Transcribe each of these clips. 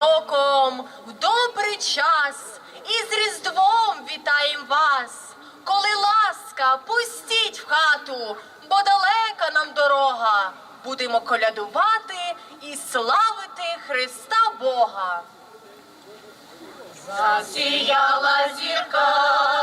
Роком в добрий час і з Різдвом вітаєм вас. Коли ласка, пустіть в хату, бо далека нам дорога. Будемо колядувати і славити Христа Бога. Засіяла зірка.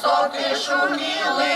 Саки шуміли.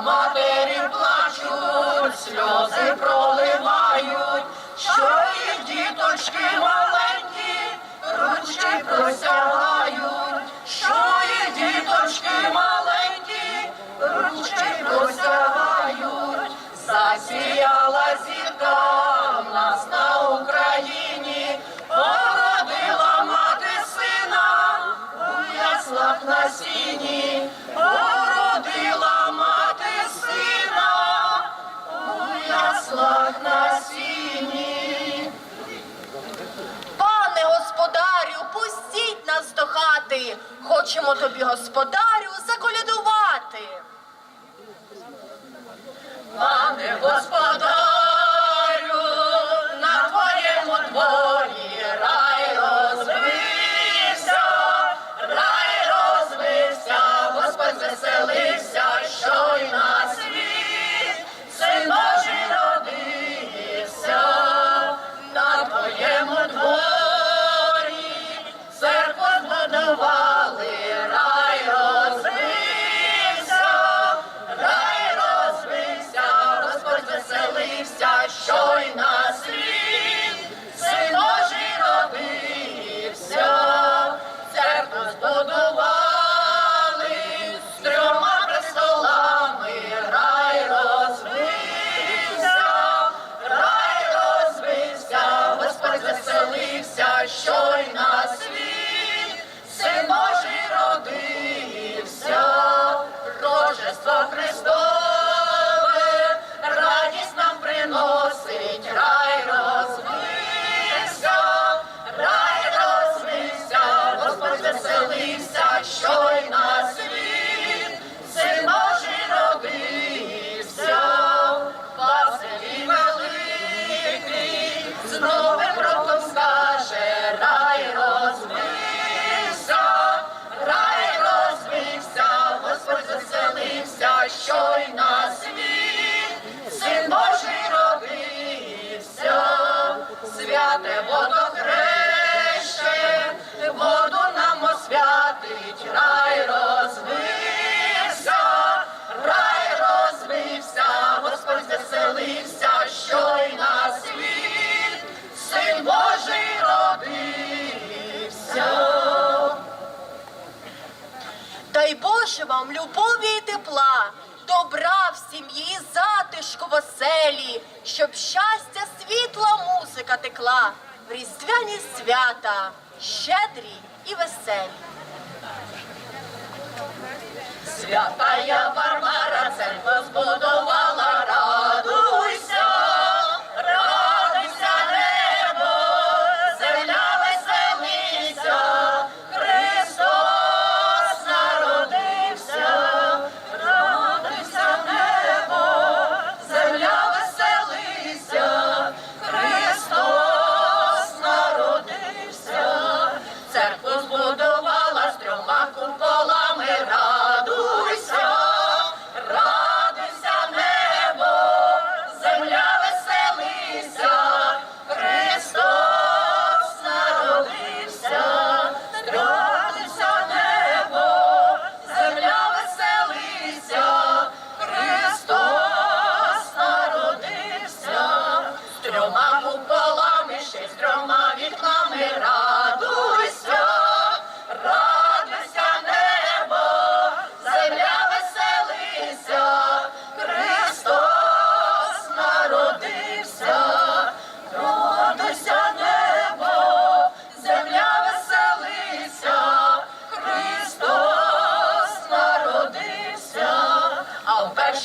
Матері плачуть, сльози проливають, що їх діточки маленькі, ручки простягають, що їх діточки маленькі, ручки простягають, засіяла зірка в нас на Україні, породила мати сина, у яслах на сіні. Хочемо тобі, господа? Дай Боже вам любові і тепла, добра в сім'ї, затишку веселі, щоб щастя, світла, музика текла, в різдвяні свята, щедрі і веселі. Свята я Варвара, церква збудувала,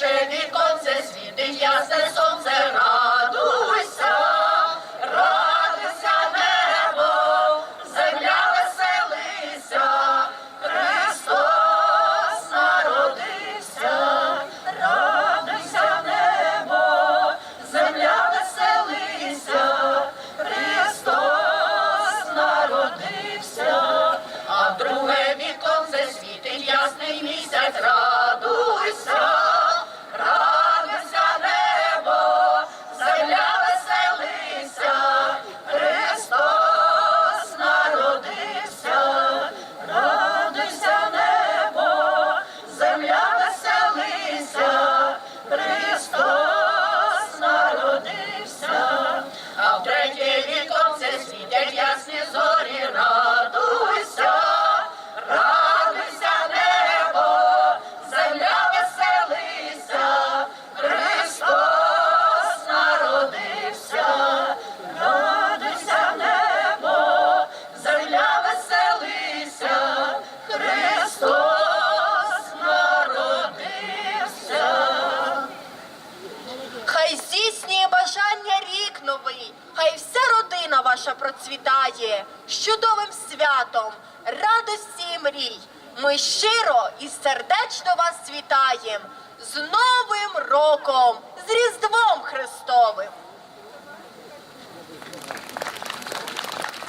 Jenny. ваша процвітає з чудовим святом, радості і мрій. Ми щиро і сердечно вас вітаєм з Новим роком, з Різдвом Христовим.